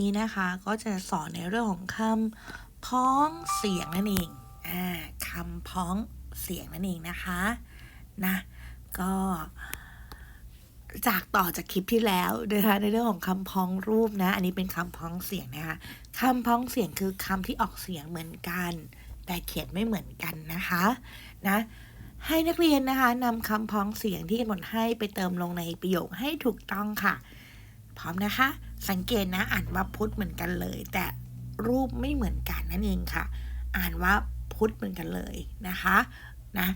นี้นะคะก็จะสอนในเรื่องของคำพ้องเสียงนั่นเองอ่าคำพ้องเสียงนั่นเองนะคะนะก็จากต่อจากคลิปที่แล้วนะคะในเรื่องของคำพ้องรูปนะ อันนี้เป็นคำพ้องเสียงนะคะคำพ้องเสียงคือคำที่ออกเสียงเหมือนกัน แต่เขียนไม่เหมือนกันนะคะนะให้นักเรียนนะคะนำคำพ้องเสียงที่กำหนดให้ไปเติมลงในประโยคให้ถูกต้องค่ะ พร้อมนะคะ สังเกตนะอ่านว่าพุทธเหมือนกันเลย แต่รูปไม่เหมือนกันนั่นเองค่ะ อ่านว่าพุทธเหมือนกันเลยนะคะนะ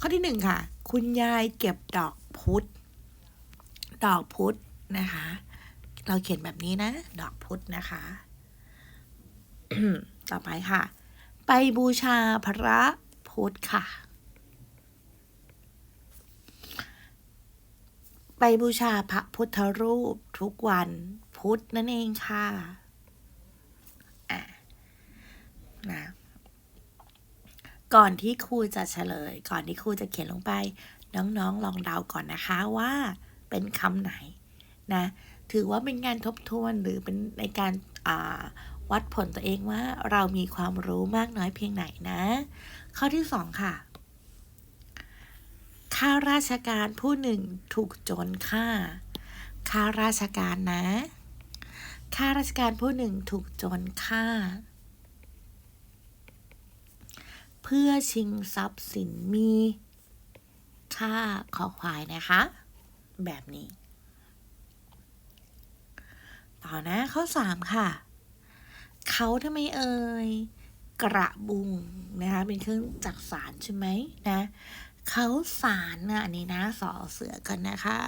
ข้อที่หนึ่งค่ะ คุณยายเก็บดอกพุธดอกพุธนะคะ เราเขียนแบบนี้นะ ดอกพุธนะคะ ต่อไปค่ะ ไปบูชาพระพุทธค่ะ ไปบูชาพระพุทธรูปทุกวันพุธนั่นเองค่ะอะนะก่อนที่ครูจะเฉลย ก่อนที่ครูจะเขียนลงไป น้องๆลองเดาก่อนนะคะว่าเป็นคำไหนนะ ถือว่าเป็นการทบทวนหรือเป็นในการวัดผลตัวเองว่าเรามีความรู้มากน้อยเพียงไหนนะ ข้อที่สองค่ะ ข้าราชการผู้หนึ่งถูกโจรฆ่า ข้าราชการนะ ข้าราชการผู้หนึ่งถูกโจรฆ่า เพื่อชิงทรัพย์สินมีค่าขอควายนะคะ แบบนี้ ต่อนะข้อสามค่ะ เขาทำไมเอ่ยกระบุงนะคะเป็นเครื่องจักสารใช่ไหมนะ เขาสารนะอันนี้นะสอเสือกันนะคะ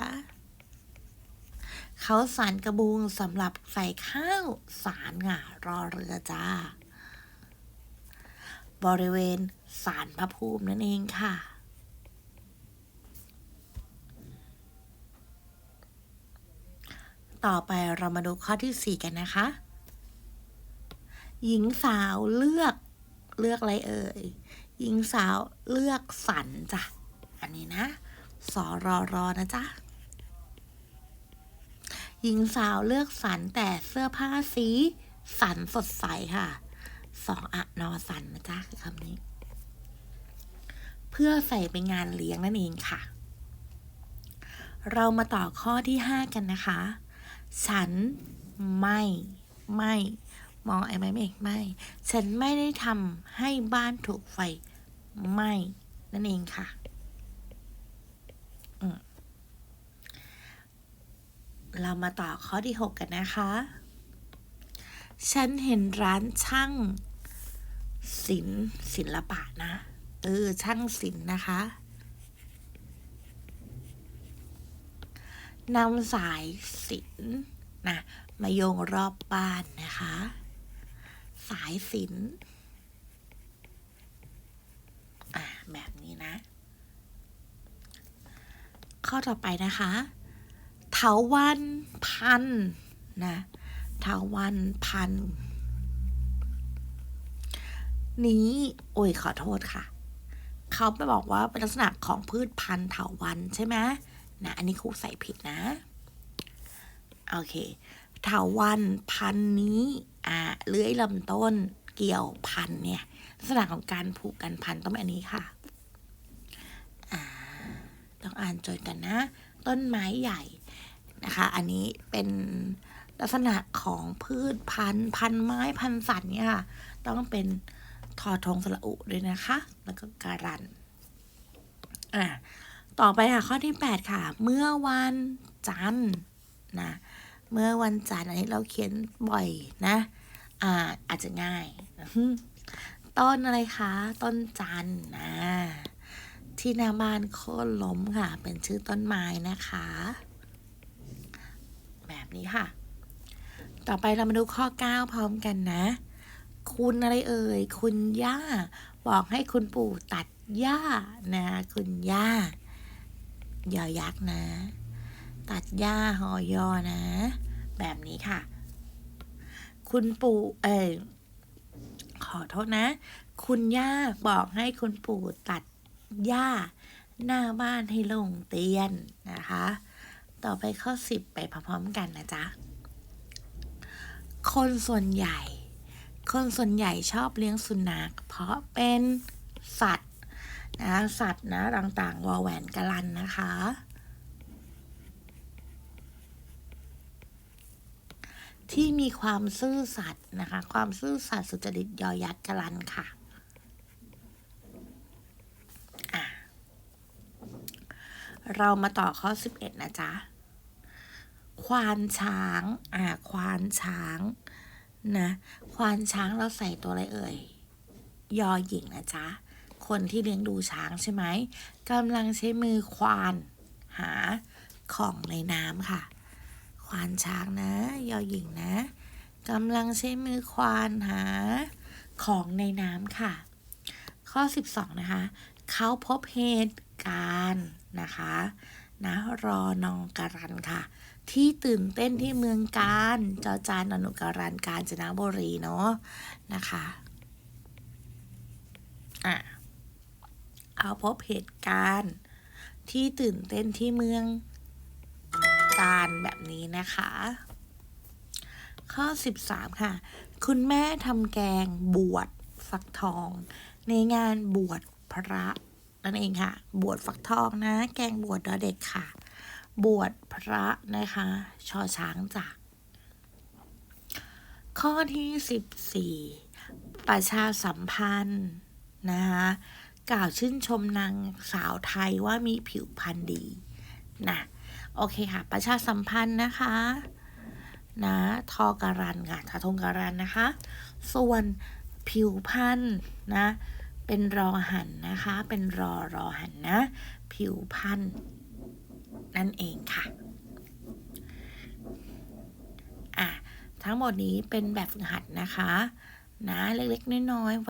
เขาสารกระบุงสำหรับใส่ข้าวสารง่ารอเรือจ้า บริเวณสารพระภูมินั่นเองค่ะต่อไปเรามาดูข้อที่ 4 กันนะคะ หญิงสาวเลือกเลือกอะไรเอ่ย หญิงสาวเลือกสันจ้ะ อันนี้นะสอรอรอนะจ๊ะ หญิงสาวเลือกสันแต่เสื้อผ้าสีสันสดใสค่ะสองอะนอสันนะจ๊ะคือคำนี้ เพื่อใส่ไปงานเลี้ยงนั่นเองค่ะ เรามาต่อข้อที่ห้ากันนะคะ ฉันไม่ไม่ มองไอ้ไม้เมฆไหมฉันไม่ได้ทำให้บ้านถูกไฟไหม้นั่นเองค่ะเรามาต่อข้อที่ 6 กันนะคะ ฉันเห็นร้านช่างศิลศิลปะนะ เออ ช่างศิลป์นะคะนำสายศิลป์นะ มาโยงรอบบ้านนะคะ สายศิลป์อะแบบนี้นะ ข้อต่อไปนะคะเถาวันพันนะเถาวันพัน นี้ โอ้ยขอโทษค่ะ เขาไปบอกว่าเป็นลักษณะของพืชพันธุ์เถาวันใช่ไหมนะ อันนี้ครูใส่ผิดนะ โอเค เถาวันพันนี้อ่าเลื้อยลำต้นเกี่ยวพันเนี่ยลักษณะของการผูกกันพันต้องเป็นอันนี้ค่ะอ่าต้องอ่านโจทย์กันนะ ต้นไม้ใหญ่นะคะ อันนี้เป็นลักษณะของพืชพันธุ์พันไม้พันสัตว์เนี่ยค่ะต้องเป็นทอทงสระอุด้วยนะคะ แล้วก็การันอ่าต่อไปค่ะข้อที่ 8 ค่ะ เมื่อวันจันทร์นะ เมื่อวันจันทร์อันนี้เราเขียนบ่อยนะอ่าอาจจะง่าย ต้นอะไรคะ ต้นจันทร์นะที่หน้าบ้านโค่นล้มค่ะ เป็นชื่อต้นไม้นะคะ แบบนี้ค่ะ ต่อไปเรามาดูข้อ 9 พร้อมกันนะ คุณอะไรเอ่ย คุณย่า บอกให้คุณปู่ตัดหญ้านะ คุณย่ายอยักษ์นะ ตัดหญ้าหอยอนะ แบบนี้ค่ะ คุณปู่เอ่ยขอโทษนะ คุณย่าบอกให้คุณปู่ตัดหญ้าหน้าบ้านให้ลงเตียนนะคะ ต่อไปข้อสิบไปพร้อมๆกันนะจ๊ะ คนส่วนใหญ่ คนส่วนใหญ่ชอบเลี้ยงสุนัขเพราะเป็นสัตว์นะสัตว์นะต่างๆวอแหวนกะลันนะคะ ที่มีความซื่อสัตย์นะคะ ความซื่อสัตย์สุจริตยอยักษ์กะลันค่ะอะเรามาต่อข้อ 11 นะจ๊ะ ควานช้าง อ่า ควานช้าง นะ ควานช้างเราใส่ตัวอะไรเอ่ย ยอหญิงนะจ๊ะ คนที่เลี้ยงดูช้างใช่ไหม กำลังใช้มือควาน หาของในน้ำค่ะ ควานช้างนะยอหญิงนะกำลังใช้มือควานหาของในน้ำค่ะ ข้อ 12 นะคะ เขาพบเหตุการณ์นะคะนะรอนองการันค่ะ ที่ตื่นเต้นที่เมืองการจอจานอนุการันกาญจนบุรีเนาะนะคะอะเขาพบเหตุการณ์ที่ตื่นเต้นที่เมือง การแบบนี้นะคะ ข้อ 13 ค่ะ คุณแม่ทำแกงบวชฟักทอง ในงานบวชพระนั่นเองค่ะ บวชฟักทองนะ แกงบวชดอเด็กค่ะ บวชพระนะคะชอช้างจ้ะข้อที่ 14 ประชาสัมพันธ์นะคะกล่าวชื่นชมนางสาวไทยว่ามีผิวพรรณดีนะ โอเคค่ะ ประชาสัมพันธ์นะคะนะทอการันค่ะทาทงการันนะคะ ส่วนผิวพันธ์นะเป็นรอหันนะคะ เป็นรอรอหันนะ ผิวพันธ์นั่นเองค่ะอะทั้งหมดนี้เป็นแบบฝึกหัดนะคะ นะเล็กๆน้อยๆ